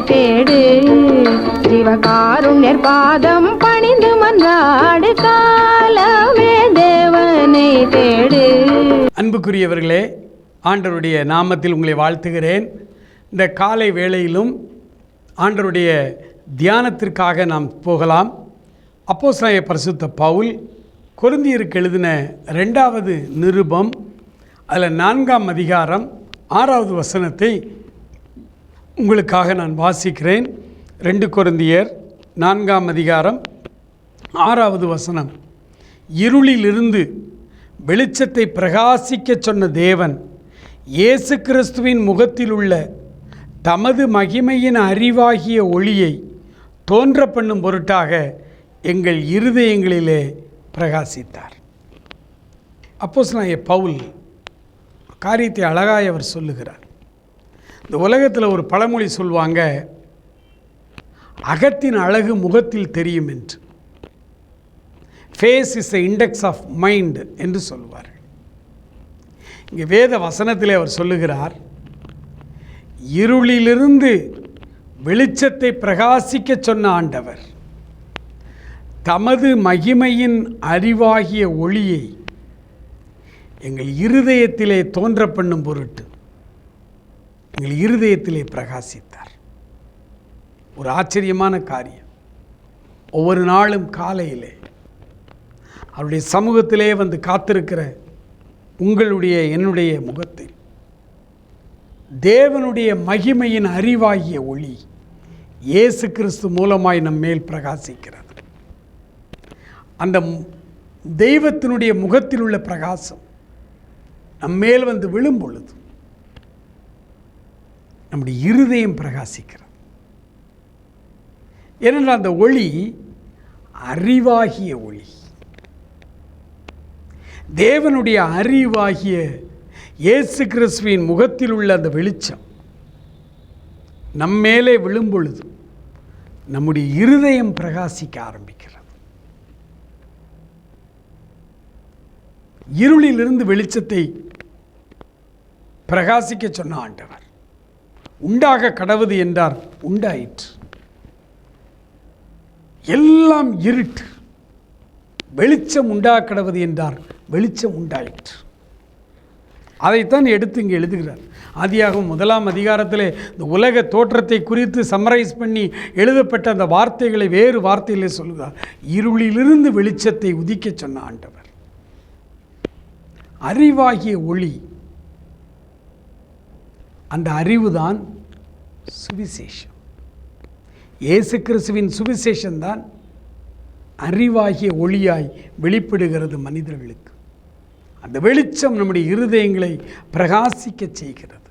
தேடு. சிவகாருண்யர் பாதம் பணிந்து மன்றாடு காலமே தேவனை தேடு. அன்புக்குரியவர்களே ஆண்டருடைய நாமத்தில் உங்களை வாழ்த்துகிறேன். இந்த காலை வேளையிலும் ஆண்டருடைய தியானத்திற்காக நாம் போகலாம். அப்போஸ்தலனாகிய பரிசுத்த பவுல் கொருந்தியருக்கு எழுதின ரெண்டாவது நிருபம் அதில் நான்காம் அதிகாரம் ஆறாவது வசனத்தை உங்களுக்காக நான் வாசிக்கிறேன். ரெண்டு குருந்தியர் நான்காம் அதிகாரம் ஆறாவது வசனம். இருளிலிருந்து வெளிச்சத்தை பிரகாசிக்கச் சொன்ன தேவன் இயேசு கிறிஸ்துவின் முகத்தில் உள்ள தமது மகிமையின் அறிவாகிய ஒளியை தோன்ற பண்ணும் பொருட்டாக எங்கள் இருதயங்களிலே பிரகாசித்தார். அப்போஸ் நான் பவுல் காரியத்தை அழகாய் அவர் சொல்லுகிறார். இந்த உலகத்தில் ஒரு பழமொழி சொல்லுவாங்க அகத்தின் அழகு முகத்தில் தெரியும் என்று. Face is the index of mind என்று சொல்லுவார்கள். இங்கே வேத வசனத்திலே அவர் சொல்லுகிறார் இருளிலிருந்து வெளிச்சத்தை பிரகாசிக்க சொன்ன ஆண்டவர் தமது மகிமையின் அறிவாகிய ஒளியை எங்கள் இருதயத்திலே தோன்ற பண்ணும் பொருட்டு எங்கள் இருதயத்திலே பிரகாசித்தார். ஒரு ஆச்சரியமான காரியம். ஒவ்வொரு நாளும் காலையிலே அவருடைய சமூகத்திலே வந்து காத்திருக்கிற உங்களுடைய என்னுடைய முகத்தில் தேவனுடைய மகிமையின் அறிவாகிய ஒளி இயேசு கிறிஸ்து மூலமாய் நம் மேல் பிரகாசிக்கிறது. அந்த தெய்வத்தினுடைய முகத்தில் உள்ள பிரகாசம் நம் மேல் வந்து விழும் பொழுது நம்முடைய இருதயம் பிரகாசிக்கிறது. ஏனென்றால் அந்த ஒளி அறிவாகிய ஒளி. தேவனுடைய அறிவாகிய இயேசு கிறிஸ்துவின் முகத்தில் உள்ள அந்த வெளிச்சம் நம்மேலே விழும் பொழுது நம்முடைய இருதயம் பிரகாசிக்க ஆரம்பிக்கிறது. இருளிலிருந்து வெளிச்சத்தை பிரகாசிக்க சொன்ன ஆண்டவர். உண்டாக கடவுது என்றார். உண்டாயிற்று. எல்லாம் இருட்டு. வெளிச்சம் உண்டாக கடவுது என்றார். வெளிச்சம் உண்டாயிற்று. அதைத்தான் எடுத்து இங்கே எழுதுகிறார். ஆதியாகவும் முதலாம் அதிகாரத்தில் இந்த உலக தோற்றத்தை குறித்து சம்மரைஸ் பண்ணி எழுதப்பட்ட அந்த வார்த்தைகளை வேறு வார்த்தையிலே சொல்கிறார் இருளிலிருந்து வெளிச்சத்தை உதிக்கச் சொன்ன ஆண்டவர். அறிவாகிய ஒளி அந்த அறிவுதான் சுவிசேஷம். இயேசு கிறிஸ்துவின் சுவிசேஷம்தான் அறிவாகிய ஒளியாய் வெளிப்படுகிறது மனிதர்களுக்கு. அந்த வெளிச்சம் நம்முடைய இருதயங்களை பிரகாசிக்கச் செய்கிறது.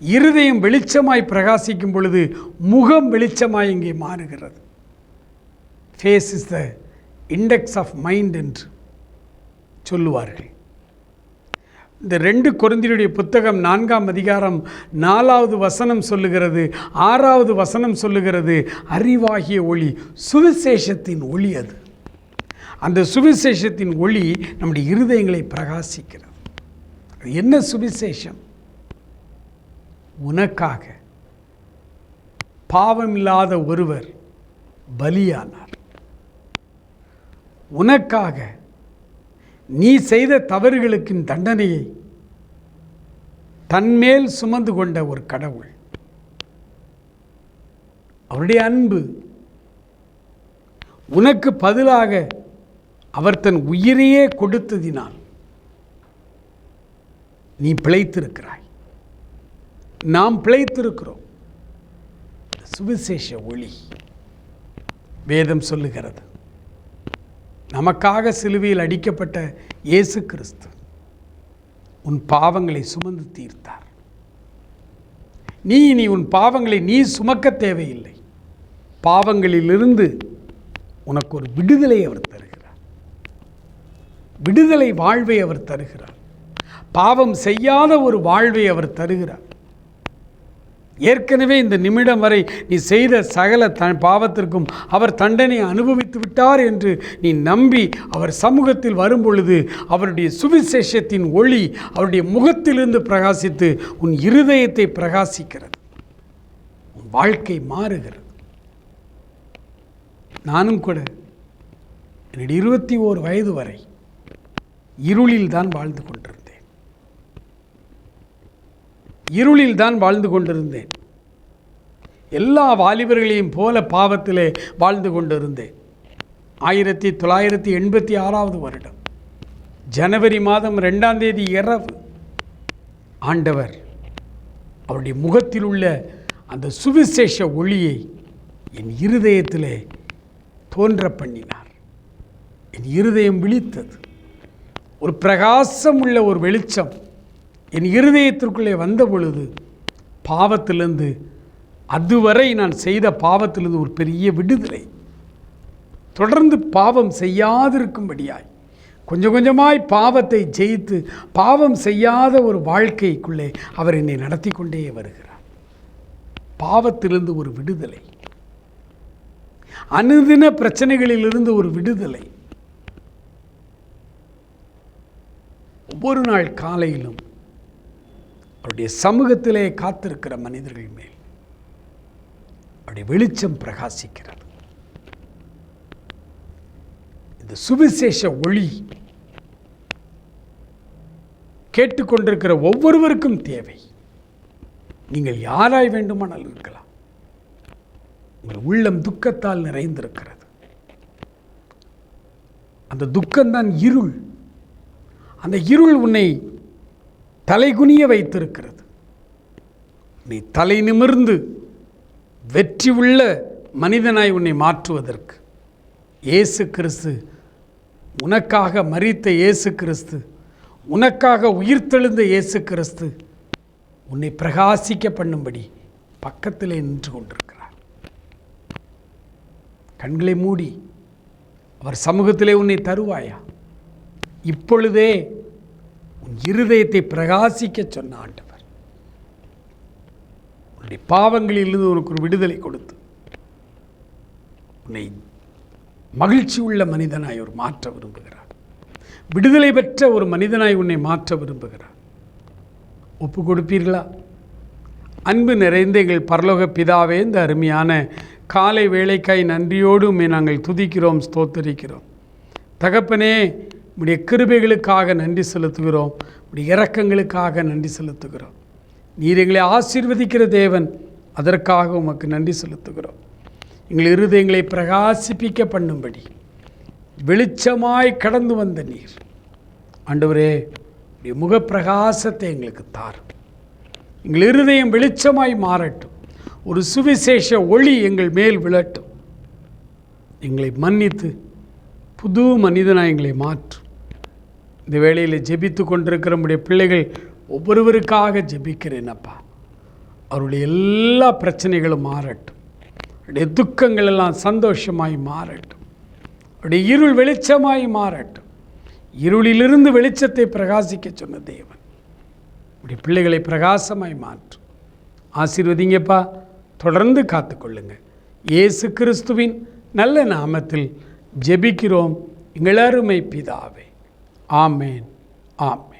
இருதயம் வெளிச்சமாய் பிரகாசிக்கும் பொழுது முகம் வெளிச்சமாய் இங்கே மாறுகிறது. Face is the index of mind என்று சொல்லுவார்கள். இந்த ரெண்டு குழந்தையுடைய புத்தகம் நான்காம் அதிகாரம் நாலாவது வசனம் சொல்லுகிறது ஆறாவது வசனம் சொல்லுகிறது அறிவாகிய ஒளி சுவிசேஷத்தின் ஒளி அது. அந்த சுவிசேஷத்தின் ஒளி நம்முடைய இருதயங்களை பிரகாசிக்கிறது. அது என்ன சுவிசேஷம்? உனக்காக. பாவமில்லாத ஒருவர் பலியானார். உனக்காக நீ செய்த தவறுகளுக்கின் தண்டனையை தன்மேல் சுமந்து கொண்ட ஒரு கடவுள். அவருடைய அன்பு உனக்கு பதிலாக அவர் தன் உயிரையே கொடுத்ததினால் நீ பிழைத்திருக்கிறாய். நாம் பிழைத்திருக்கிறோம். சுவிசேஷ ஒளி வேதம் சொல்லுகிறது. நமக்காக சிலுவையில் அடிக்கப்பட்ட இயேசு கிறிஸ்து உன் பாவங்களை சுமந்து தீர்த்தார். நீ இனி உன் பாவங்களை நீ சுமக்க தேவையில்லை. பாவங்களிலிருந்து உனக்கு ஒரு விடுதலை அவர் தருகிறார். விடுதலை வாழ்வை அவர் தருகிறார். பாவம் செய்யாத ஒரு வாழ்வை அவர் தருகிறார். ஏற்கனவே இந்த நிமிடம் வரை நீ செய்த சகல த பாவத்திற்கும் அவர் தண்டனை அனுபவித்து விட்டார் என்று நீ நம்பி அவர் சமூகத்தில் வரும்பொழுது அவருடைய சுவிசேஷத்தின் ஒளி அவருடைய முகத்திலிருந்து பிரகாசித்து உன் இருதயத்தை பிரகாசிக்கிறது. உன் வாழ்க்கை மாறுகிறது. நானும் கூட என்னுடைய இருபத்தி ஓர் வயது வரை இருளில் தான் வாழ்ந்து கொண்டிருந்தேன். இருளில் தான் வாழ்ந்து கொண்டிருந்தேன். எல்லா வாலிபர்களையும் போல பாவத்திலே வாழ்ந்து கொண்டிருந்தேன். ஆயிரத்தி தொள்ளாயிரத்தி எண்பத்தி ஆறாவது வருடம். ஜனவரி மாதம் ரெண்டாம் தேதி இரவு ஆண்டவர் அவருடைய முகத்தில் உள்ள அந்த சுவிசேஷ ஒளியை என் இருதயத்திலே தோன்ற பண்ணினார் என் இருதயம் விழித்தது. ஒரு பிரகாசம் உள்ள ஒரு வெளிச்சம் என் இருதயத்திற்குள்ளே வந்த பொழுது பாவத்திலிருந்து அதுவரை நான் செய்த பாவத்திலிருந்து ஒரு பெரிய விடுதலை. தொடர்ந்து பாவம் செய்யாதிருக்கும்படியாய் கொஞ்சம் கொஞ்சமாய் பாவத்தை ஜெயித்து பாவம் செய்யாத ஒரு வாழ்க்கைக்குள்ளே அவர் என்னை நடத்தி கொண்டே வருகிறார். பாவத்திலிருந்து ஒரு விடுதலை. அனுதின பிரச்சனைகளிலிருந்து ஒரு விடுதலை. ஒவ்வொரு நாள் காலையிலும் அவருடைய சமூகத்திலே காத்திருக்கிற மனிதர்கள் மேல் அவருடைய வெளிச்சம் பிரகாசிக்கிறது. இந்த சுவிசேஷ ஒளி கேட்டுக்கொண்டிருக்கிற ஒவ்வொருவருக்கும் தேவை. நீங்கள் யாராய் வேண்டுமானால் இருக்கலாம். உங்கள் உள்ளம் துக்கத்தால் நிறைந்திருக்கிறது. அந்த துக்கம்தான் இருள். அந்த இருள் உன்னை தலைகுனிய வைத்திருக்கிறது. நீ தலை நிமிர்ந்து வெற்றி உள்ள மனிதனாய் உன்னை மாற்றுவதற்கு இயேசு கிறிஸ்து உனக்காக மறித்த இயேசு கிறிஸ்து உனக்காக உயிர்த்தெழுந்த இயேசு கிறிஸ்து உன்னை பிரகாசிக்க பண்ணும்படி பக்கத்திலே நின்று கொண்டிருக்கிறார். கண்களை மூடி அவர் சமூகத்திலே உன்னை தருவாயா? இப்பொழுதே இருதயத்தை பிரகாசிக்க சொன்ன ஆண்டவர். உன்னுடைய பாவங்களிலிருந்து உனக்கு ஒரு விடுதலை கொடுத்து உன்னை மகிழ்ச்சி உள்ள மனிதனாய் ஒரு மாற்ற விரும்புகிறார். விடுதலை பெற்ற ஒரு மனிதனாய் உன்னை மாற்ற விரும்புகிறார். ஒப்பு கொடுப்பீர்களா? அன்பு நிறைந்த எங்கள் பரலோக பிதாவே இந்த அருமையான காலை வேலைக்காய் நன்றியோடு நாங்கள் துதிக்கிறோம் ஸ்தோத்தரிக்கிறோம். தகப்பனே உடைய கிருபைகளுக்காக நன்றி செலுத்துகிறோம். உடைய இரக்கங்களுக்காக நன்றி செலுத்துகிறோம். நீர் எங்களை ஆசீர்வதிக்கிற தேவன் அதற்காக உமக்கு நன்றி செலுத்துகிறோம். எங்கள் இருதயங்களை பிரகாசிப்பிக்க பண்ணும்படி வெளிச்சமாய் கடந்து வந்த நீர். ஆண்டவரே உடைய முகப்பிரகாசத்தை எங்களுக்கு தாரும் எங்கள் இருதயம் வெளிச்சமாய் மாறட்டும். ஒரு சுவிசேஷ ஒளி எங்கள் மேல் விழட்டும். எங்களை மன்னித்து புது மனிதனாய் எங்களை மாற்றும் இந்த வேளையில் ஜெபித்து கொண்டிருக்கிற நம்முடைய பிள்ளைகள் ஒவ்வொருவருக்காக ஜெபிக்கிறேன் அப்பா. அவருடைய எல்லா பிரச்சனைகளும் மாறட்டும். அவருடைய துக்கங்கள் எல்லாம் சந்தோஷமாய் மாறட்டும். அவருடைய இருள் வெளிச்சமாய் மாறட்டும். இருளிலிருந்து வெளிச்சத்தை பிரகாசிக்க சொன்ன தேவன். உடைய பிள்ளைகளை பிரகாசமாய் மாற்றும். ஆசீர்வதிங்கப்பா. தொடர்ந்து காத்துக்கொள்ளுங்க இயேசு கிறிஸ்துவின் நல்ல நாமத்தில் ஜெபிக்கிறோம். எங்களருமை பிதாவே. ஆமேன் ஆமேன்